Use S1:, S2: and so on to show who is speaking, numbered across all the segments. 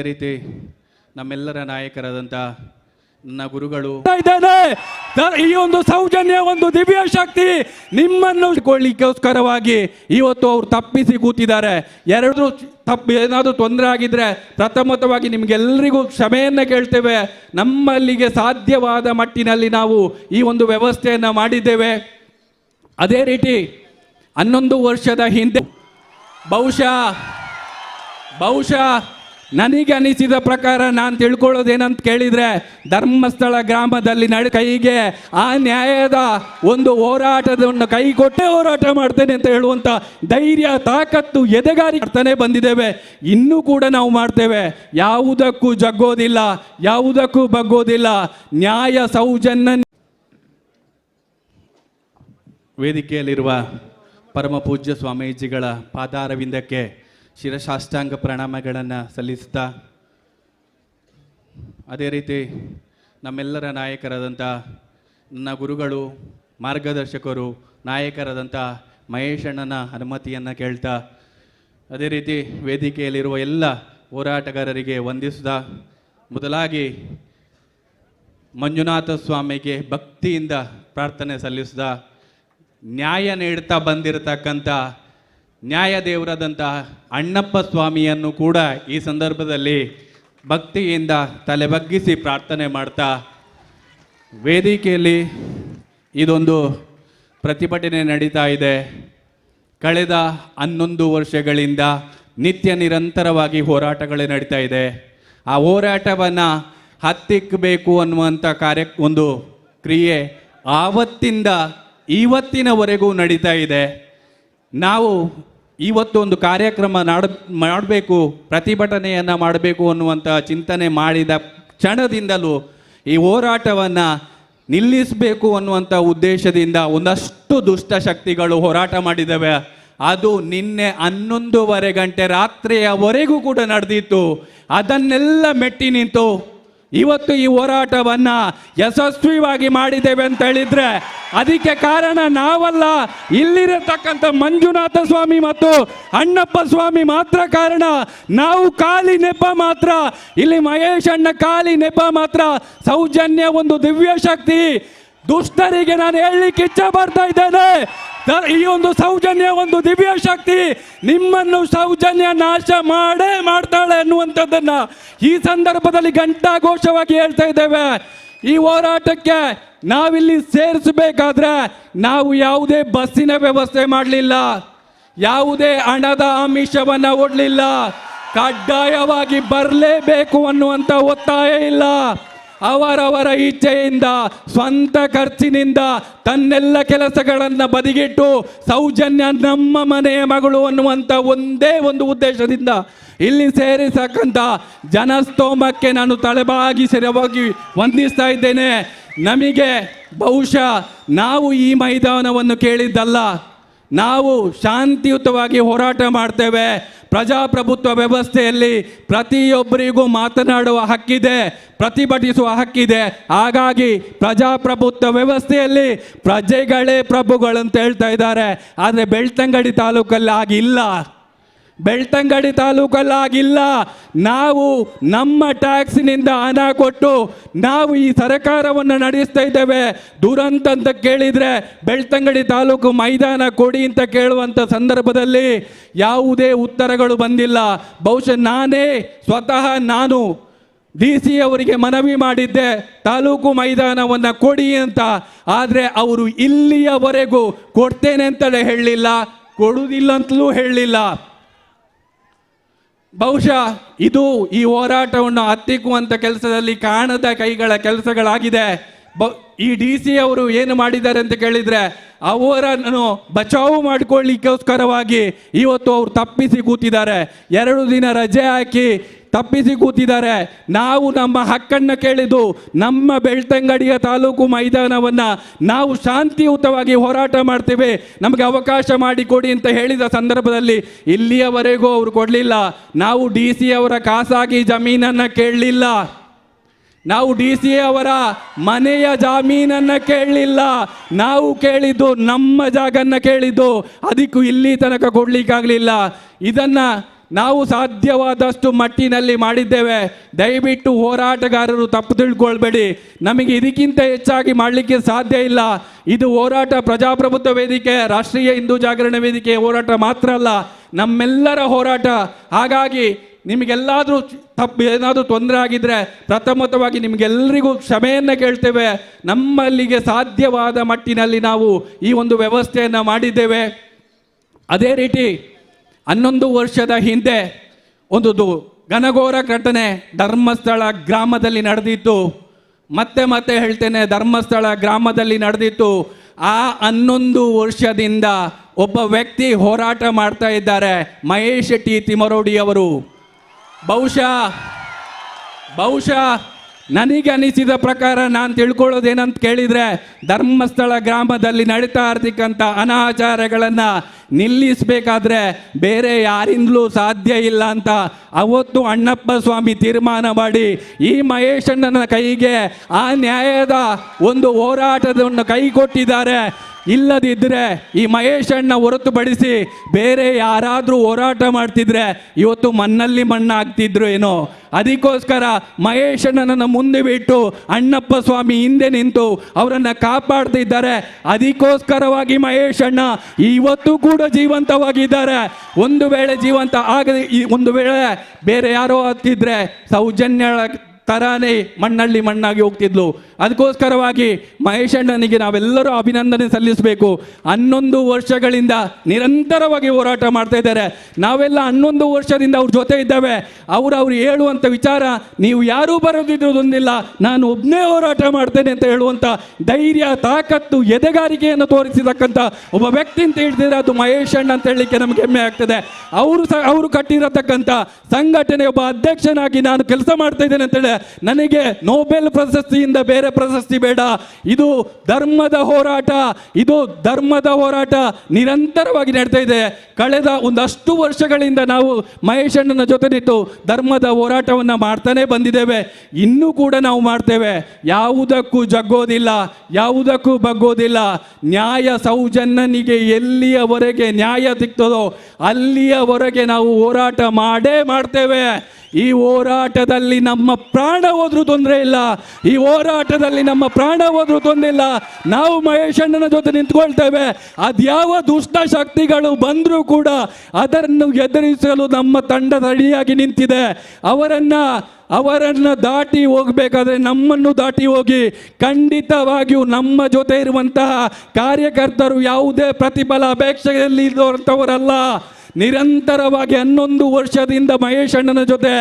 S1: ಅದೇ ರೀತಿ ನಮ್ಮೆಲ್ಲರ ನಾಯಕರಾದಂತ ನನ್ನ ಗುರುಗಳು.
S2: ಇದ್ದೇನೆ. ಈ ಒಂದು ಸೌಜನ್ಯ, ಒಂದು ದಿವ್ಯ ಶಕ್ತಿ ನಿಮ್ಮನ್ನು ಕೊಳ್ಳಿಕ್ಕೋಸ್ಕರವಾಗಿ ಇವತ್ತು ಅವ್ರು ತಪ್ಪಿಸಿ ಕೂತಿದ್ದಾರೆ. ಎರಡು ತಪ್ಪು, ಏನಾದರೂ ತೊಂದರೆ ಆಗಿದ್ರೆ ಪ್ರಥಮತವಾಗಿ ನಿಮ್ಗೆಲ್ಲರಿಗೂ ಕ್ಷಮೆಯನ್ನ ಕೇಳ್ತೇವೆ. ನಮ್ಮಲ್ಲಿಗೆ ಸಾಧ್ಯವಾದ ಮಟ್ಟಿನಲ್ಲಿ ನಾವು ಈ ಒಂದು ವ್ಯವಸ್ಥೆಯನ್ನು ಮಾಡಿದ್ದೇವೆ. ಅದೇ ರೀತಿ ಹನ್ನೊಂದು ವರ್ಷದ ಹಿಂದೆ ಬಹುಶಃ ಬಹುಶಃ ನನಗೆ ಅನಿಸಿದ ಪ್ರಕಾರ ನಾನು ತಿಳ್ಕೊಳ್ಳೋದೇನಂತ ಕೇಳಿದರೆ ಧರ್ಮಸ್ಥಳ ಗ್ರಾಮದಲ್ಲಿ ನಡೆ ಕೈಗೆ ಆ ನ್ಯಾಯದ ಒಂದು ಹೋರಾಟವನ್ನು ಕೈ ಕೊಟ್ಟೆ ಹೋರಾಟ ಮಾಡ್ತೇನೆ ಅಂತ ಹೇಳುವಂಥ ಧೈರ್ಯ, ತಾಕತ್ತು, ಎದೆಗಾರಿ ಮಾಡ್ತಾನೆ ಬಂದಿದ್ದೇವೆ. ಇನ್ನೂ ಕೂಡ ನಾವು ಮಾಡ್ತೇವೆ. ಯಾವುದಕ್ಕೂ ಜಗ್ಗೋದಿಲ್ಲ, ಯಾವುದಕ್ಕೂ ಬಗ್ಗೋದಿಲ್ಲ. ನ್ಯಾಯ ಸೌಜನ್ಯ
S1: ವೇದಿಕೆಯಲ್ಲಿರುವ ಪರಮ ಪೂಜ್ಯ ಸ್ವಾಮೀಜಿಗಳ ಪಾದಾರವಿಂದಕ್ಕೆ ಶಿರಶಾಷ್ಟಾಂಗ ಪ್ರಣಾಮಗಳನ್ನು ಸಲ್ಲಿಸ್ತಾ ಅದೇ ರೀತಿ ನಮ್ಮೆಲ್ಲರ ನಾಯಕರಾದಂಥ ನನ್ನ ಗುರುಗಳು, ಮಾರ್ಗದರ್ಶಕರು ನಾಯಕರಾದಂಥ ಮಹೇಶಣ್ಣನ ಅನುಮತಿಯನ್ನು ಕೇಳ್ತಾ, ಅದೇ ರೀತಿ ವೇದಿಕೆಯಲ್ಲಿರುವ ಎಲ್ಲ ಹೋರಾಟಗಾರರಿಗೆ ವಂದಿಸಿದ ಮೊದಲಾಗಿ ಮಂಜುನಾಥ ಸ್ವಾಮಿಗೆ ಭಕ್ತಿಯಿಂದ ಪ್ರಾರ್ಥನೆ ಸಲ್ಲಿಸಿದ ನ್ಯಾಯ ನೀಡ್ತಾ ಬಂದಿರತಕ್ಕಂಥ ನ್ಯಾಯ ದೇವರಾದಂತಹ ಅಣ್ಣಪ್ಪ ಸ್ವಾಮಿಯನ್ನು ಕೂಡ ಈ ಸಂದರ್ಭದಲ್ಲಿ ಭಕ್ತಿಯಿಂದ ತಲೆಬಗ್ಗಿಸಿ ಪ್ರಾರ್ಥನೆ ಮಾಡ್ತಾ ವೇದಿಕೆಯಲ್ಲಿ ಇದೊಂದು ಪ್ರತಿಭಟನೆ ನಡೀತಾ ಇದೆ. ಕಳೆದ ಹನ್ನೊಂದು ವರ್ಷಗಳಿಂದ ನಿತ್ಯ ನಿರಂತರವಾಗಿ ಹೋರಾಟಗಳೇ ನಡೀತಾ ಇದೆ. ಆ ಹೋರಾಟವನ್ನು ಹತ್ತಿಕ್ಕಬೇಕು ಅನ್ನುವಂಥ ಕಾರ್ಯ ಒಂದು ಕ್ರಿಯೆ ಆವತ್ತಿಂದ ಇವತ್ತಿನವರೆಗೂ ನಡೀತಾ ಇದೆ. ನಾವು ಇವತ್ತು ಒಂದು ಕಾರ್ಯಕ್ರಮ ನಾಡ, ಮಾಡಬೇಕು, ಪ್ರತಿಭಟನೆಯನ್ನು ಮಾಡಬೇಕು ಅನ್ನುವಂಥ ಚಿಂತನೆ ಮಾಡಿದ ಕ್ಷಣದಿಂದಲೂ ಈ ಹೋರಾಟವನ್ನು ನಿಲ್ಲಿಸಬೇಕು ಅನ್ನುವಂಥ ಉದ್ದೇಶದಿಂದ ಒಂದಷ್ಟು ದುಷ್ಟ ಶಕ್ತಿಗಳು ಹೋರಾಟ ಮಾಡಿದವೆ. ಅದು ನಿನ್ನೆ ಹನ್ನೊಂದೂವರೆ ಗಂಟೆ ರಾತ್ರಿಯವರೆಗೂ ಕೂಡ ನಡೆದಿತ್ತು. ಅದನ್ನೆಲ್ಲ ಮೆಟ್ಟಿ ನಿಂತು ಇವತ್ತು ಈ ಹೋರಾಟವನ್ನ ಯಶಸ್ವಿಯಾಗಿ ಮಾಡಿದ್ದೇವೆ ಅಂತ ಹೇಳಿದ್ರೆ ಅದಕ್ಕೆ ಕಾರಣ ನಾವಲ್ಲ. ಇಲ್ಲಿರತಕ್ಕಂಥ ಮಂಜುನಾಥ ಸ್ವಾಮಿ ಮತ್ತು ಅಣ್ಣಪ್ಪ ಸ್ವಾಮಿ ಮಾತ್ರ ಕಾರಣ. ನಾವು ಖಾಲಿ ನೆಪ ಮಾತ್ರ. ಇಲ್ಲಿ ಮಹೇಶ್ ಅಣ್ಣ ಖಾಲಿ ನೆಪ ಮಾತ್ರ. ಸೌಜನ್ಯ ಒಂದು ದಿವ್ಯ ಶಕ್ತಿ. ದುಷ್ಟರಿಗೆ ನಾನು ಹೇಳಲಿಕ್ಕೆ ಇಚ್ಛೆ ಬರ್ತಾ ಇದ್ದೇನೆ. ಈ ಒಂದು ಸೌಜನ್ಯ ಒಂದು ದಿವ್ಯ ಶಕ್ತಿ ನಿಮ್ಮನ್ನು ಸೌಜನ್ಯ ನಾಶ ಮಾಡೇ ಮಾಡ್ತಾಳೆ ಅನ್ನುವಂಥದ್ದನ್ನು ಈ ಸಂದರ್ಭದಲ್ಲಿ ಘಂಟಾಘೋಷವಾಗಿ ಹೇಳ್ತಾ ಇದ್ದೇವೆ. ಈ ಹೋರಾಟಕ್ಕೆ ನಾವಿಲ್ಲಿ ಸೇರಿಸಬೇಕಾದ್ರೆ ನಾವು ಯಾವುದೇ ಬಸ್ಸಿನ ವ್ಯವಸ್ಥೆ ಮಾಡಲಿಲ್ಲ, ಯಾವುದೇ ಹಣದ ಆಮಿಷವನ್ನ ಒಡ್ಲಿಲ್ಲ, ಕಡ್ಡಾಯವಾಗಿ ಬರಲೇಬೇಕು ಅನ್ನುವಂಥ ಒತ್ತಾಯ ಇಲ್ಲ. ಅವರವರ ಇಚ್ಛೆಯಿಂದ, ಸ್ವಂತ ಖರ್ಚಿನಿಂದ ತನ್ನೆಲ್ಲ ಕೆಲಸಗಳನ್ನು ಬದಿಗಿಟ್ಟು ಸೌಜನ್ಯ ನಮ್ಮ ಮನೆಯ ಮಗಳು ಅನ್ನುವಂಥ ಒಂದೇ ಒಂದು ಉದ್ದೇಶದಿಂದ ಇಲ್ಲಿ ಸೇರಿಸಕ್ಕಂಥ ಜನಸ್ತೋಮಕ್ಕೆ ನಾನು ತಲೆಬಾಗಿ ಸರಿಯಾಗಿ ವಂದಿಸ್ತಾ ಇದ್ದೇನೆ. ನಮಗೆ ಬಹುಶಃ ನಾವು ಈ ಮೈದಾನವನ್ನು ಕೇಳಿದ್ದಲ್ಲ. ನಾವು ಶಾಂತಿಯುತವಾಗಿ ಹೋರಾಟ ಮಾಡ್ತೇವೆ. ಪ್ರಜಾಪ್ರಭುತ್ವ ವ್ಯವಸ್ಥೆಯಲ್ಲಿ ಪ್ರತಿಯೊಬ್ಬರಿಗೂ ಮಾತನಾಡುವ ಹಕ್ಕಿದೆ, ಪ್ರತಿಭಟಿಸುವ ಹಕ್ಕಿದೆ. ಹಾಗಾಗಿ ಪ್ರಜಾಪ್ರಭುತ್ವ ವ್ಯವಸ್ಥೆಯಲ್ಲಿ ಪ್ರಜೆಗಳೇ ಪ್ರಭುಗಳು ಅಂತ ಹೇಳ್ತಾ ಇದ್ದಾರೆ. ಆದರೆ ಬೆಳ್ತಂಗಡಿ ತಾಲೂಕಲ್ಲಿ ಆಗಿಲ್ಲ ಬೆಳ್ತಂಗಡಿ ತಾಲೂಕಲ್ಲಾಗಿಲ್ಲ. ನಾವು ನಮ್ಮ ಟ್ಯಾಕ್ಸಿನಿಂದ ಹಣ ಕೊಟ್ಟು ನಾವು ಈ ಸರ್ಕಾರವನ್ನು ನಡೆಸ್ತಾ ಇದ್ದೇವೆ. ದುರಂತ ಅಂತ ಕೇಳಿದರೆ ಬೆಳ್ತಂಗಡಿ ತಾಲೂಕು ಮೈದಾನ ಕೊಡಿ ಅಂತ ಕೇಳುವಂಥ ಸಂದರ್ಭದಲ್ಲಿ ಯಾವುದೇ ಉತ್ತರಗಳು ಬಂದಿಲ್ಲ. ಬಹುಶಃ ನಾನೇ ಸ್ವತಃ ನಾನು ಡಿ ಸಿ ಅವರಿಗೆ ಮನವಿ ಮಾಡಿದ್ದೆ, ತಾಲೂಕು ಮೈದಾನವನ್ನು ಕೊಡಿ ಅಂತ. ಆದರೆ ಅವರು ಇಲ್ಲಿಯವರೆಗೂ ಕೊಡ್ತೇನೆ ಅಂತಲೇ ಹೇಳಲಿಲ್ಲ, ಕೊಡುವುದಿಲ್ಲ ಅಂತಲೂ ಹೇಳಲಿಲ್ಲ. ಬಹುಶಃ ಇದು ಈ ಹೋರಾಟವನ್ನು ಹತ್ತಿಕ್ಕುವಂಥ ಕೆಲಸದಲ್ಲಿ ಕಾಣದ ಕೈಗಳ ಕೆಲಸಗಳಾಗಿದೆ. ಬ, ಈ ಡಿ ಸಿ ಅವರು ಏನು ಮಾಡಿದ್ದಾರೆ ಅಂತ ಕೇಳಿದರೆ ಅವರನ್ನು ಬಚಾವು ಮಾಡಿಕೊಳ್ಳಿಕ್ಕೋಸ್ಕರವಾಗಿ ಇವತ್ತು ಅವರು ತಪ್ಪಿಸಿ ಕೂತಿದ್ದಾರೆ. ಎರಡು ದಿನ ರಜೆ ಹಾಕಿ ತಪ್ಪಿಸಿ ಕೂತಿದ್ದಾರೆ. ನಾವು ನಮ್ಮ ಹಕ್ಕನ್ನು ಕೇಳಿದ್ದು ನಮ್ಮ ಬೆಳ್ತಂಗಡಿಯ ತಾಲೂಕು ಮೈದಾನವನ್ನು ನಾವು ಶಾಂತಿಯುತವಾಗಿ ಹೋರಾಟ ಮಾಡ್ತೇವೆ. ನಮಗೆ ಅವಕಾಶ ಮಾಡಿಕೊಡಿ ಅಂತ ಹೇಳಿದ ಸಂದರ್ಭದಲ್ಲಿ ಇಲ್ಲಿಯವರೆಗೂ ಅವರು ಕೊಡಲಿಲ್ಲ. ನಾವು ಡಿ ಸಿ ಅವರ ಖಾಸಗಿ ಜಮೀನನ್ನು ಕೇಳಲಿಲ್ಲ. ನಾವು ಡಿ ಸಿ ಅವರ ಮನೆಯ ಜಾಮೀನನ್ನು ಕೇಳಲಿಲ್ಲ. ನಾವು ಕೇಳಿದ್ದು ನಮ್ಮ ಜಾಗನ್ನು ಕೇಳಿದ್ದು. ಅದಕ್ಕೂ ಇಲ್ಲಿ ತನಕ ಕೊಡಲಿಕ್ಕಾಗಲಿಲ್ಲ. ಇದನ್ನ ನಾವು ಸಾಧ್ಯವಾದಷ್ಟು ಮಟ್ಟಿನಲ್ಲಿ ಮಾಡಿದ್ದೇವೆ. ದಯವಿಟ್ಟು ಹೋರಾಟಗಾರರು ತಪ್ಪು ತಿಳ್ಕೊಳ್ಬೇಡಿ. ನಮಗೆ ಇದಕ್ಕಿಂತ ಹೆಚ್ಚಾಗಿ ಮಾಡಲಿಕ್ಕೆ ಸಾಧ್ಯ ಇಲ್ಲ. ಇದು ಹೋರಾಟ ಪ್ರಜಾಪ್ರಭುತ್ವ ವೇದಿಕೆ, ರಾಷ್ಟ್ರೀಯ ಹಿಂದೂ ಜಾಗರಣ ವೇದಿಕೆ ಹೋರಾಟ ಮಾತ್ರ ಅಲ್ಲ, ನಮ್ಮೆಲ್ಲರ ಹೋರಾಟ. ಹಾಗಾಗಿ ನಿಮಗೆಲ್ಲಾದರೂ ತಪ್ಪು ಏನಾದರೂ ತೊಂದರೆ ಆಗಿದ್ದರೆ ಪ್ರಥಮತವಾಗಿ ನಿಮಗೆಲ್ಲರಿಗೂ ಕ್ಷಮೆಯನ್ನು ಕೇಳ್ತೇವೆ. ನಮ್ಮಲ್ಲಿಗೆ ಸಾಧ್ಯವಾದ ಮಟ್ಟಿನಲ್ಲಿ ನಾವು ಈ ಒಂದು ವ್ಯವಸ್ಥೆಯನ್ನು ಮಾಡಿದ್ದೇವೆ. ಅದೇ ರೀತಿ ಹನ್ನೊಂದು ವರ್ಷದ ಹಿಂದೆ ಒಂದು ಘನಘೋರ ಘಟನೆ ಧರ್ಮಸ್ಥಳ ಗ್ರಾಮದಲ್ಲಿ ನಡೆದಿತ್ತು. ಮತ್ತೆ ಮತ್ತೆ ಹೇಳ್ತೇನೆ, ಧರ್ಮಸ್ಥಳ ಗ್ರಾಮದಲ್ಲಿ ನಡೆದಿತ್ತು. ಆ ಹನ್ನೊಂದು ವರ್ಷದಿಂದ ಒಬ್ಬ ವ್ಯಕ್ತಿ ಹೋರಾಟ ಮಾಡ್ತಾ ಇದ್ದಾರೆ, ಮಹೇಶ್ ಟಿ ತಿಮರೋಡಿ ಅವರು. ಬಹುಶಃ ಬಹುಶಃ ನನಗೆ ಅನಿಸಿದ ಪ್ರಕಾರ ನಾನು ತಿಳ್ಕೊಳ್ಳೋದೇನಂತ ಕೇಳಿದರೆ ಧರ್ಮಸ್ಥಳ ಗ್ರಾಮದಲ್ಲಿ ನಡೀತಾ ಇರ್ತಕ್ಕಂಥ ಅನಾಚಾರಗಳನ್ನು ನಿಲ್ಲಿಸಬೇಕಾದ್ರೆ ಬೇರೆ ಯಾರಿಂದಲೂ ಸಾಧ್ಯ ಇಲ್ಲ ಅಂತ ಅವತ್ತು ಅಣ್ಣಪ್ಪ ಸ್ವಾಮಿ ತೀರ್ಮಾನ ಮಾಡಿ ಈ ಮಹೇಶಣ್ಣನ ಕೈಗೆ ಆ ನ್ಯಾಯದ ಒಂದು ಹೋರಾಟವನ್ನು ಕೈ ಕೊಟ್ಟಿದ್ದಾರೆ ಇಲ್ಲದಿದ್ದರೆ ಈ ಮಹೇಶಣ್ಣ ಹೊರತುಪಡಿಸಿ ಬೇರೆ ಯಾರಾದರೂ ಹೋರಾಟ ಮಾಡ್ತಿದ್ರೆ ಇವತ್ತು ಮಣ್ಣಲ್ಲಿ ಮಣ್ಣಾಗ್ತಿದ್ರು ಏನೋ. ಅದಕ್ಕೋಸ್ಕರ ಮಹೇಶಣ್ಣನನ್ನು ಮುಂದೆ ಬಿಟ್ಟು ಅಣ್ಣಪ್ಪ ಸ್ವಾಮಿ ಹಿಂದೆ ನಿಂತು ಅವರನ್ನು ಕಾಪಾಡ್ತಿದ್ದಾರೆ. ಅದಕ್ಕೋಸ್ಕರವಾಗಿ ಮಹೇಶಣ್ಣ ಇವತ್ತು ಕೂಡ ಜೀವಂತವಾಗಿದ್ದಾರೆ. ಒಂದು ವೇಳೆ ಜೀವಂತ ಆಗದೆ ಒಂದು ವೇಳೆ ಬೇರೆ ಯಾರೋ ಹತ್ತಿದ್ರೆ ಸೌಜನ್ಯ ತರಾನೇ ಮಣ್ಣಲ್ಲಿ ಮಣ್ಣಾಗಿ ಹೋಗ್ತಿದ್ಲು. ಅದಕ್ಕೋಸ್ಕರವಾಗಿ ಮಹೇಶ್ ಅಣ್ಣನಿಗೆ ನಾವೆಲ್ಲರೂ ಅಭಿನಂದನೆ ಸಲ್ಲಿಸಬೇಕು. ಹನ್ನೊಂದು ವರ್ಷಗಳಿಂದ ನಿರಂತರವಾಗಿ ಹೋರಾಟ ಮಾಡ್ತಾ ಇದ್ದಾರೆ. ನಾವೆಲ್ಲ ಹನ್ನೊಂದು ವರ್ಷದಿಂದ ಅವ್ರ ಜೊತೆ ಇದ್ದೇವೆ. ಅವ್ರು ಅವ್ರು ಹೇಳುವಂಥ ವಿಚಾರ, ನೀವು ಯಾರೂ ಬರೋದಿದ್ರದೊಂದಿಲ್ಲ ನಾನು ಒಬ್ಬನೇ ಹೋರಾಟ ಮಾಡ್ತೇನೆ ಅಂತ ಹೇಳುವಂಥ ಧೈರ್ಯ, ತಾಕತ್ತು, ಎದೆಗಾರಿಕೆಯನ್ನು ತೋರಿಸಿದಕ್ಕಂಥ ಒಬ್ಬ ವ್ಯಕ್ತಿ ಅಂತ ಹೇಳ್ತಿದ್ರೆ ಅದು ಮಹೇಶ್ ಅಣ್ಣ ಅಂತ ಹೇಳಲಿಕ್ಕೆ ನಮ್ಗೆ ಹೆಮ್ಮೆ ಆಗ್ತದೆ. ಅವರು ಸಹ ಅವರು ಕಟ್ಟಿರತಕ್ಕಂಥ ಸಂಘಟನೆ ಒಬ್ಬ ಅಧ್ಯಕ್ಷನಾಗಿ ನಾನು ಕೆಲಸ ಮಾಡ್ತಾ ಇದ್ದೇನೆ ಅಂತೇಳಿ ನನಗೆ ನೋಬೆಲ್ ಪ್ರಶಸ್ತಿಯಿಂದ ಬೇರೆ ಪ್ರಶಸ್ತಿ ಬೇಡ. ಇದು ಧರ್ಮದ ಹೋರಾಟ. ಇದು ಧರ್ಮದ ಹೋರಾಟ ನಿರಂತರವಾಗಿ ನಡೀತಾ ಇದೆ. ಕಳೆದ ಒಂದಷ್ಟು ವರ್ಷಗಳಿಂದ ನಾವು ಮಹೇಶ್ ಅಣ್ಣನ ಜೊತೆ ನಿಂತು ಧರ್ಮದ ಹೋರಾಟವನ್ನು ಮಾಡ್ತಾನೆ ಬಂದಿದ್ದೇವೆ. ಇನ್ನೂ ಕೂಡ ನಾವು ಮಾಡ್ತೇವೆ. ಯಾವುದಕ್ಕೂ ಜಗ್ಗೋದಿಲ್ಲ. ಯಾವುದಕ್ಕೂ ಬಗ್ಗೋದಿಲ್ಲ. ನ್ಯಾಯ ಸೌಜನ್ಯನಿಗೆ ಎಲ್ಲಿಯವರೆಗೆ ನ್ಯಾಯ ಸಿಗ್ತದೋ ಅಲ್ಲಿಯವರೆಗೆ ನಾವು ಹೋರಾಟ ಮಾಡೇ ಮಾಡ್ತೇವೆ. ಈ ಹೋರಾಟದಲ್ಲಿ ನಮ್ಮ ಪ್ರಾಣ ಹೋದ್ರೂ ತೊಂದರೆ ಇಲ್ಲ. ಈ ಹೋರಾಟದಲ್ಲಿ ನಮ್ಮ ಪ್ರಾಣ ಹೋದ್ರೂ ತೊಂದರೆ ಇಲ್ಲ. ನಾವು ಮಹೇಶಣ್ಣನ ಜೊತೆ ನಿಂತ್ಕೊಳ್ತೇವೆ. ಅದ್ಯಾವ ದುಷ್ಟ ಶಕ್ತಿಗಳು ಬಂದರೂ ಕೂಡ ಅದನ್ನು ಎದುರಿಸಲು ನಮ್ಮ ತಂಡ ರೆಡಿಯಾಗಿ ನಿಂತಿದೆ. ಅವರನ್ನ, ಅವರನ್ನು ದಾಟಿ ಹೋಗಬೇಕಾದ್ರೆ ನಮ್ಮನ್ನು ದಾಟಿ ಹೋಗಿ ಖಂಡಿತವಾಗಿಯೂ ನಮ್ಮ ಜೊತೆ ಇರುವಂತಹ ಕಾರ್ಯಕರ್ತರು ಯಾವುದೇ ಪ್ರತಿಫಲ ಅಪೇಕ್ಷೆಯಲ್ಲಿ ಇರುವಂಥವರಲ್ಲ ನಿರಂತರವಾಗಿ ಹನ್ನೊಂದು ವರ್ಷದಿಂದ ಮಹೇಶ್ ಅಣ್ಣನ ಜೊತೆ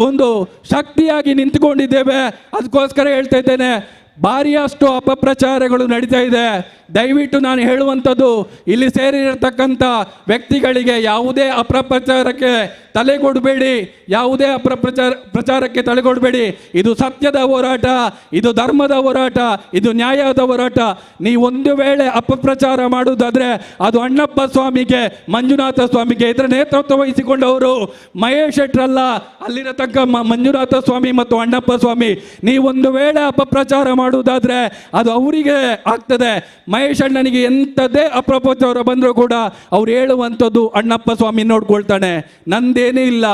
S1: ಒಂದು ಶಕ್ತಿಯಾಗಿ ನಿಂತುಕೊಂಡಿದ್ದೇವೆ. ಅದಕ್ಕೋಸ್ಕರ ಹೇಳ್ತಾ ಇದ್ದೇನೆ ಭಾರಿಯಷ್ಟು ಅಪಪ್ರಚಾರಗಳು ನಡೀತಾ ಇದೆ. ದಯವಿಟ್ಟು ನಾನು ಹೇಳುವಂಥದ್ದು, ಇಲ್ಲಿ ಸೇರಿರತಕ್ಕಂಥ ವ್ಯಕ್ತಿಗಳಿಗೆ ಯಾವುದೇ ಅಪಪ್ರಚಾರಕ್ಕೆ ತಲೆ ಕೊಡಬೇಡಿ ಯಾವುದೇ ಅಪಪ್ರಚಾರ ಪ್ರಚಾರಕ್ಕೆ ತಲೆ ಕೊಡಬೇಡಿ ಇದು ಸತ್ಯದ ಹೋರಾಟ, ಇದು ಧರ್ಮದ ಹೋರಾಟ, ಇದು ನ್ಯಾಯದ ಹೋರಾಟ. ನೀವು ಒಂದು ವೇಳೆ ಅಪಪ್ರಚಾರ ಮಾಡುವುದಾದರೆ, ಅದು ಅಣ್ಣಪ್ಪ ಸ್ವಾಮಿಗೆ, ಮಂಜುನಾಥ ಸ್ವಾಮಿಗೆ ಇದರ ನೇತೃತ್ವ ವಹಿಸಿಕೊಂಡವರು. ಮಹೇಶ್ ಶೆಟ್ರಲ್ಲ ಅಲ್ಲಿರತಕ್ಕ ಮಂಜುನಾಥ ಸ್ವಾಮಿ ಮತ್ತು ಅಣ್ಣಪ್ಪ ಸ್ವಾಮಿ. ನೀವು ಒಂದು ವೇಳೆ ಅಪಪ್ರಚಾರ ಮಾಡುವುದಾದ್ರೆ ಅದು ಅವರಿಗೆ ಆಗ್ತದೆ. ಮಹೇಶ್ ಅಣ್ಣನಿಗೆ ಎಂಥದ್ದೇ ಅಪಪ್ರಚಾರ ಬಂದರೂ ಕೂಡ ಅವ್ರು ಹೇಳುವಂಥದ್ದು ಅಣ್ಣಪ್ಪ ಸ್ವಾಮಿ ನೋಡ್ಕೊಳ್ತಾನೆ. ನಂದೇನೇ ಇಲ್ಲ.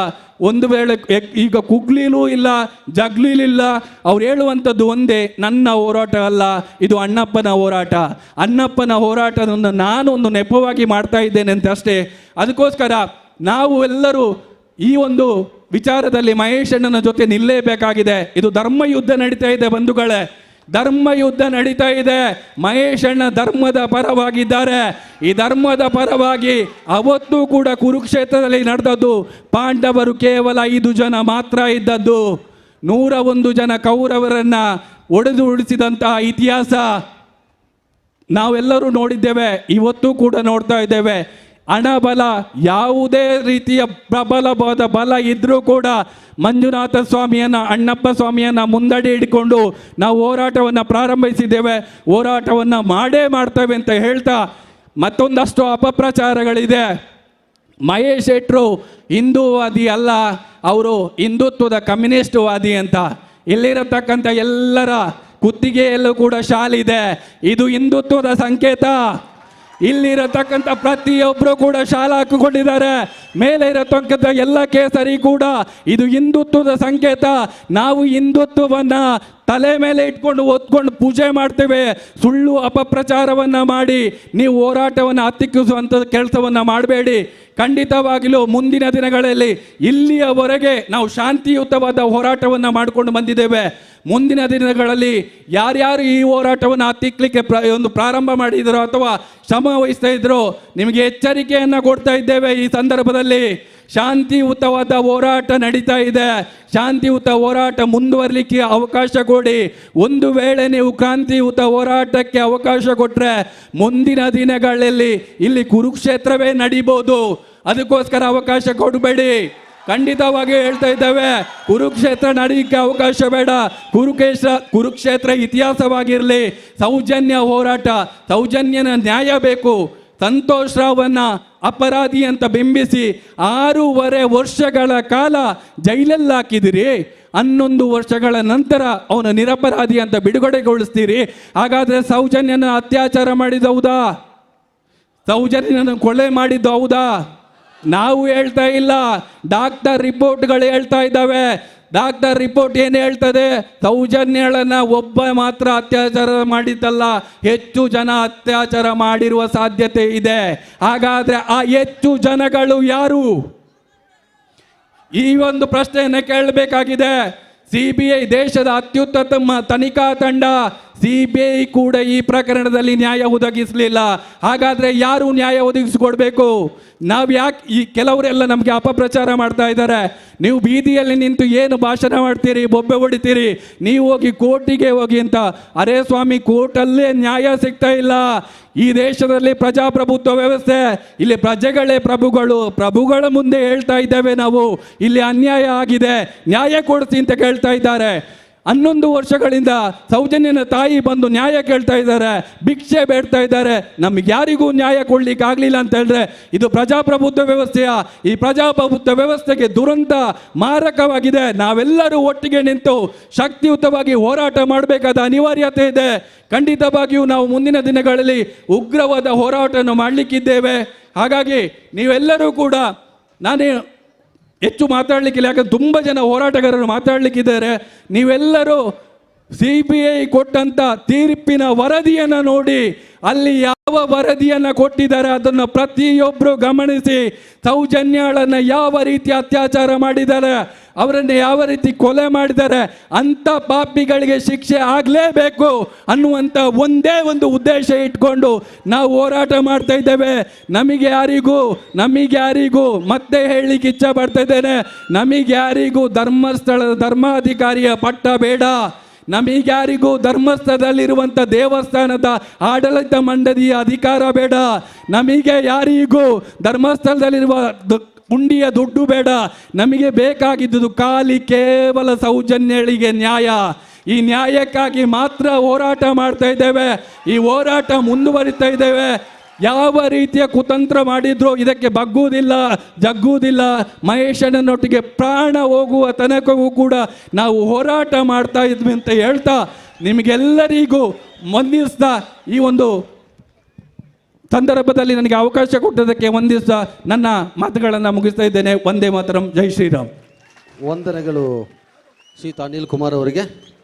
S1: ಒಂದು ವೇಳೆ ಈಗ ಕುಗ್ಲೀಲೂ ಇಲ್ಲ, ಜಗ್ಲಿಲಿಲ್ಲ, ಅವ್ರು ಹೇಳುವಂಥದ್ದು ಒಂದೇ, ನನ್ನ ಹೋರಾಟ ಅಲ್ಲ, ಇದು ಅಣ್ಣಪ್ಪನ ಹೋರಾಟ. ಅಣ್ಣಪ್ಪನ ಹೋರಾಟವನ್ನು ನಾನು ಒಂದು ನೆಪವಾಗಿ ಮಾಡ್ತಾ ಇದ್ದೇನೆ ಅಂತ ಅಷ್ಟೇ. ಅದಕ್ಕೋಸ್ಕರ ನಾವು ಎಲ್ಲರೂ ಈ ಒಂದು ವಿಚಾರದಲ್ಲಿ ಮಹೇಶ್ ಅಣ್ಣನ ಜೊತೆ ನಿಲ್ಲೇಬೇಕಾಗಿದೆ. ಇದು ಧರ್ಮ ಯುದ್ಧ ನಡೀತಾ ಇದೆ ಬಂಧುಗಳೇ. ಧರ್ಮ ಯುದ್ಧ ನಡೀತಾ ಇದೆ. ಮಹೇಶಣ್ಣ ಧರ್ಮದ ಪರವಾಗಿದ್ದಾರೆ. ಈ ಧರ್ಮದ ಪರವಾಗಿ ಅವತ್ತು ಕೂಡ ಕುರುಕ್ಷೇತ್ರದಲ್ಲಿ ನಡೆದದ್ದು ಪಾಂಡವರು ಕೇವಲ ಐದು ಜನ ಮಾತ್ರ ಇದ್ದದ್ದು. ನೂರ ಒಂದು ಜನ ಕೌರವರನ್ನ ಒಡೆದು ಉಳಿಸಿದಂತಹ ಇತಿಹಾಸ ನಾವೆಲ್ಲರೂ ನೋಡಿದ್ದೇವೆ, ಇವತ್ತು ಕೂಡ ನೋಡ್ತಾ ಇದ್ದೇವೆ. ಹಣಬಲ ಯಾವುದೇ ರೀತಿಯ ಪ್ರಬಲವಾದ ಬಲ ಇದ್ದರೂ ಕೂಡ ಮಂಜುನಾಥ ಸ್ವಾಮಿಯನ್ನು, ಅಣ್ಣಪ್ಪ ಸ್ವಾಮಿಯನ್ನು ಮುಂದಡಿ ಇಟ್ಕೊಂಡು ನಾವು ಹೋರಾಟವನ್ನು ಪ್ರಾರಂಭಿಸಿದ್ದೇವೆ. ಹೋರಾಟವನ್ನು ಮಾಡೇ ಮಾಡ್ತೇವೆ ಅಂತ ಹೇಳ್ತಾ ಮತ್ತೊಂದಷ್ಟು ಅಪಪ್ರಚಾರಗಳಿದೆ. ಮಹೇಶ್ ಶೆಟ್ರು ಹಿಂದೂವಾದಿ ಅಲ್ಲ, ಅವರು ಹಿಂದುತ್ವದ ಕಮ್ಯುನಿಸ್ಟ್ ವಾದಿ ಅಂತ. ಇಲ್ಲಿರತಕ್ಕಂಥ ಎಲ್ಲರ ಕುತ್ತಿಗೆಯಲ್ಲೂ ಕೂಡ ಶಾಲಿದೆ. ಇದು ಹಿಂದುತ್ವದ ಸಂಕೇತ. ಇಲ್ಲಿರತಕ್ಕಂಥ ಪ್ರತಿಯೊಬ್ಬರು ಕೂಡ ಶಾಲೆ ಹಾಕಿಕೊಂಡಿದ್ದಾರೆ. ಮೇಲೆ ಇರತಕ್ಕಂಥ ಎಲ್ಲ ಕೇಸರಿ ಕೂಡ. ಇದು ಹಿಂದುತ್ವದ ಸಂಕೇತ. ನಾವು ಹಿಂದುತ್ವವನ್ನ ತಲೆ ಮೇಲೆ ಇಟ್ಕೊಂಡು ಓದ್ಕೊಂಡು ಪೂಜೆ ಮಾಡ್ತೇವೆ. ಸುಳ್ಳು ಅಪಪ್ರಚಾರವನ್ನು ಮಾಡಿ, ನೀವು ಹೋರಾಟವನ್ನು ಹತ್ತಿಕ್ಕಿಸುವಂಥ ಕೆಲಸವನ್ನು ಮಾಡಬೇಡಿ. ಖಂಡಿತವಾಗಿಲೂ ಮುಂದಿನ ದಿನಗಳಲ್ಲಿ ಇಲ್ಲಿಯವರೆಗೆ ನಾವು ಶಾಂತಿಯುತವಾದ ಹೋರಾಟವನ್ನು ಮಾಡಿಕೊಂಡು ಬಂದಿದ್ದೇವೆ. ಮುಂದಿನ ದಿನಗಳಲ್ಲಿ ಯಾರ್ಯಾರು ಈ ಹೋರಾಟವನ್ನು ಹತ್ತಿಕ್ಕಲಿಕ್ಕೆ ಪ್ರ, ಒಂದು ಪ್ರಾರಂಭ ಮಾಡಿದರೋ ಅಥವಾ ಶ್ರಮ ವಹಿಸ್ತಾ ನಿಮಗೆ ಎಚ್ಚರಿಕೆಯನ್ನು ಕೊಡ್ತಾ ಇದ್ದೇವೆ ಈ ಸಂದರ್ಭದಲ್ಲಿ. ಶಾಂತಿಯುತವಾದ ಹೋರಾಟ ನಡೀತಾ ಇದೆ. ಶಾಂತಿಯುತ ಹೋರಾಟ ಮುಂದುವರಲಿಕ್ಕೆ ಅವಕಾಶ ಕೊಡಿ. ಒಂದು ವೇಳೆ ನೀವು ಕ್ರಾಂತಿಯುತ ಹೋರಾಟಕ್ಕೆ ಅವಕಾಶ ಕೊಟ್ಟರೆ ಮುಂದಿನ ದಿನಗಳಲ್ಲಿ ಇಲ್ಲಿ ಕುರುಕ್ಷೇತ್ರವೇ ನಡೀಬೋದು. ಅದಕ್ಕೋಸ್ಕರ ಅವಕಾಶ ಕೊಡಬೇಡಿ. ಖಂಡಿತವಾಗಿ ಹೇಳ್ತಾ ಇದ್ದೇವೆ, ಕುರುಕ್ಷೇತ್ರ ನಡೆಯಕ್ಕೆ ಅವಕಾಶ ಬೇಡ. ಕುರುಕೇಶ ಕುರುಕ್ಷೇತ್ರ ಇತಿಹಾಸವಾಗಿರಲಿ. ಸೌಜನ್ಯ ಹೋರಾಟ, ಸೌಜನ್ಯನ ನ್ಯಾಯ ಬೇಕು. ಸಂತೋಷ್ ರಾವನ್ನು ಅಪರಾಧಿ ಅಂತ ಬಿಂಬಿಸಿ ಆರೂವರೆ ವರ್ಷಗಳ ಕಾಲ ಜೈಲಲ್ಲಿ ಹಾಕಿದಿರಿ. ಹನ್ನೊಂದು ವರ್ಷಗಳ ನಂತರ ಅವನು ನಿರಪರಾಧಿ ಅಂತ ಬಿಡುಗಡೆಗೊಳಿಸ್ತೀರಿ. ಹಾಗಾದರೆ ಸೌಜನ್ಯನ ಅತ್ಯಾಚಾರ ಮಾಡಿದ ಹೌದಾ? ಸೌಜನ್ಯನ ಕೊಳೆ ಮಾಡಿದ್ದು ಹೌದಾ? ನಾವು ಹೇಳ್ತಾ ಇಲ್ಲ. ಡಾಕ್ಟರ್ ರಿಪೋರ್ಟ್ಗಳು ಹೇಳ್ತಾ ಇದ್ದಾವೆ. ಡಾಕ್ಟರ್ ರಿಪೋರ್ಟ್ ಏನು ಹೇಳ್ತದೆ? ಸೌಜನ್ಯಳನ್ನ ಒಬ್ಬ ಮಾತ್ರ ಅತ್ಯಾಚಾರ ಮಾಡಿದ್ದಲ್ಲ, ಹೆಚ್ಚು ಜನ ಅತ್ಯಾಚಾರ ಮಾಡಿರುವ ಸಾಧ್ಯತೆ ಇದೆ. ಹಾಗಾದ್ರೆ ಆ ಹೆಚ್ಚು ಜನಗಳು ಯಾರು? ಈ ಒಂದು ಪ್ರಶ್ನೆಯನ್ನು ಕೇಳಬೇಕಾಗಿದೆ. ಸಿ ಬಿ ಐ ದೇಶದ ಅತ್ಯುತ್ತಮ ತನಿಖಾ ತಂಡ ಸಿ ಬಿ ಐ ಕೂಡ ಈ ಪ್ರಕರಣದಲ್ಲಿ ನ್ಯಾಯ ಒದಗಿಸಲಿಲ್ಲ. ಹಾಗಾದ್ರೆ ಯಾರು ನ್ಯಾಯ ಒದಗಿಸಿಕೊಡ್ಬೇಕು? ನಾವು ಯಾಕೆ ಈ ಕೆಲವರೆಲ್ಲ ನಮಗೆ ಅಪಪ್ರಚಾರ ಮಾಡ್ತಾ ಇದ್ದಾರೆ. ನೀವು ಬೀದಿಯಲ್ಲಿ ನಿಂತು ಏನು ಭಾಷಣ ಮಾಡ್ತೀರಿ, ಬೊಬ್ಬೆ ಹೊಡಿತೀರಿ? ನೀವು ಹೋಗಿ ಕೋರ್ಟಿಗೆ ಹೋಗಿ ಅಂತ. ಅರೇ ಸ್ವಾಮಿ, ಕೋರ್ಟಲ್ಲೇ ನ್ಯಾಯ ಸಿಗ್ತಾ ಇಲ್ಲ. ಈ ದೇಶದಲ್ಲಿ ಪ್ರಜಾಪ್ರಭುತ್ವ ವ್ಯವಸ್ಥೆ, ಇಲ್ಲಿ ಪ್ರಜೆಗಳೇ ಪ್ರಭುಗಳು. ಪ್ರಭುಗಳ ಮುಂದೆ ಹೇಳ್ತಾ ಇದ್ದೇವೆ ನಾವು. ಇಲ್ಲಿ ಅನ್ಯಾಯ ಆಗಿದೆ. ನ್ಯಾಯ ಕೊಡಿಸಿ ಅಂತ ಕೇಳ್ತಾ ಇದ್ದಾರೆ. ಹನ್ನೊಂದು ವರ್ಷಗಳಿಂದ ಸೌಜನ್ಯನ ತಾಯಿ ಬಂದು ನ್ಯಾಯ ಕೇಳ್ತಾ ಇದ್ದಾರೆ, ಭಿಕ್ಷೆ ಬೇಡ್ತಾ ಇದ್ದಾರೆ. ನಮಗೆ ಯಾರಿಗೂ ನ್ಯಾಯ ಕೊಡ್ಲಿಕ್ಕೆ ಆಗಲಿಲ್ಲ ಅಂತ ಹೇಳಿದ್ರೆ ಇದು ಪ್ರಜಾಪ್ರಭುತ್ವ ವ್ಯವಸ್ಥೆಯ? ಈ ಪ್ರಜಾಪ್ರಭುತ್ವ ವ್ಯವಸ್ಥೆಗೆ ದುರಂತ ಮಾರಕವಾಗಿದೆ. ನಾವೆಲ್ಲರೂ ಒಟ್ಟಿಗೆ ನಿಂತು ಶಕ್ತಿಯುತವಾಗಿ ಹೋರಾಟ ಮಾಡಬೇಕಾದ ಅನಿವಾರ್ಯತೆ ಇದೆ. ಖಂಡಿತವಾಗಿಯೂ ನಾವು ಮುಂದಿನ ದಿನಗಳಲ್ಲಿ ಉಗ್ರವಾದ ಹೋರಾಟವನ್ನು ಮಾಡಲಿಕ್ಕಿದ್ದೇವೆ. ಹಾಗಾಗಿ ನೀವೆಲ್ಲರೂ ಕೂಡ ನಾನೇ ಹೆಚ್ಚು ಮಾತಾಡಲಿಕ್ಕಿಲ್ಲ ಯಾಕಂದ್ರೆ ತುಂಬ ಜನ ಹೋರಾಟಗಾರರು ಮಾತಾಡಲಿಕ್ಕಿದ್ದಾರೆ. ನೀವೆಲ್ಲರೂ ಸಿ ಬಿ ಐ ಕೊಟ್ಟಂತ ತೀರ್ಪಿನ ವರದಿಯನ್ನು ನೋಡಿ ಅಲ್ಲಿ ಯಾವ ವರದಿಯನ್ನು ಕೊಟ್ಟಿದ್ದಾರೆ ಅದನ್ನು ಪ್ರತಿಯೊಬ್ಬರು ಗಮನಿಸಿ ಸೌಜನ್ಯಗಳನ್ನು ಯಾವ ರೀತಿ ಅತ್ಯಾಚಾರ ಮಾಡಿದ್ದಾರೆ, ಅವರನ್ನು ಯಾವ ರೀತಿ ಕೊಲೆ ಮಾಡಿದ್ದಾರೆ, ಅಂಥ ಪಾಪಿಗಳಿಗೆ ಶಿಕ್ಷೆ ಆಗಲೇಬೇಕು ಅನ್ನುವಂಥ ಒಂದೇ ಒಂದು ಉದ್ದೇಶ ಇಟ್ಕೊಂಡು ನಾವು ಹೋರಾಟ ಮಾಡ್ತಾ ಇದ್ದೇವೆ. ನಮಗೆ ಯಾರಿಗೂ ನಮಗೆ ಯಾರಿಗೂ ಮತ್ತೆ ಹೇಳಲಿಕ್ಕೆ ಇಚ್ಛೆ ಪಡ್ತಾ ಇದ್ದೇನೆ. ನಮಗೆ ಯಾರಿಗೂ ಧರ್ಮಸ್ಥಳದ ಧರ್ಮಾಧಿಕಾರಿಯ ಪಟ್ಟ ಬೇಡ. ನಮಗ್ಯಾರಿಗೂ ಧರ್ಮಸ್ಥಳದಲ್ಲಿರುವಂಥ ದೇವಸ್ಥಾನದ ಆಡಳಿತ ಮಂಡಳಿಯ ಅಧಿಕಾರ ಬೇಡ. ನಮಗೆ ಯಾರಿಗೂ ಧರ್ಮಸ್ಥಳದಲ್ಲಿರುವ ಹುಂಡಿಯ ದುಡ್ಡು ಬೇಡ. ನಮಗೆ ಬೇಕಾಗಿದ್ದುದು ಖಾಲಿ ಕೇವಲ ಸೌಜನ್ಯಗಳಿಗೆ ನ್ಯಾಯ. ಈ ನ್ಯಾಯಕ್ಕಾಗಿ ಮಾತ್ರ ಹೋರಾಟ ಮಾಡ್ತಾ ಇದ್ದೇವೆ. ಈ ಹೋರಾಟ ಮುಂದುವರಿತಾ ಇದ್ದೇವೆ. ಯಾವ ರೀತಿಯ ಕುತಂತ್ರ ಮಾಡಿದ್ರು ಇದಕ್ಕೆ ಬಗ್ಗುವುದಿಲ್ಲ, ಜಗ್ಗುವುದಿಲ್ಲ. ಮಹೇಶನೊಟ್ಟಿಗೆ ಪ್ರಾಣ ಹೋಗುವ ತನಕವೂ ಕೂಡ ನಾವು ಹೋರಾಟ ಮಾಡ್ತಾ ಇದ್ವಿ ಅಂತ ಹೇಳ್ತಾ ನಿಮಗೆಲ್ಲರಿಗೂ ವಂದಿಸ್ತಾ ಈ ಒಂದು ಸಂದರ್ಭದಲ್ಲಿ ನನಗೆ ಅವಕಾಶ ಕೊಟ್ಟದಕ್ಕೆ ವಂದಿಸ್ತಾ ನನ್ನ ಮಾತುಗಳನ್ನು ಮುಗಿಸ್ತಾ ಇದ್ದೇನೆ. ಒಂದೇ ಮಾತರಂ. ಜೈ ಶ್ರೀರಾಮ್.
S3: ವಂದನೆಗಳು ಶ್ರೀ ಅನಿಲ್ ಕುಮಾರ್ ಅವರಿಗೆ.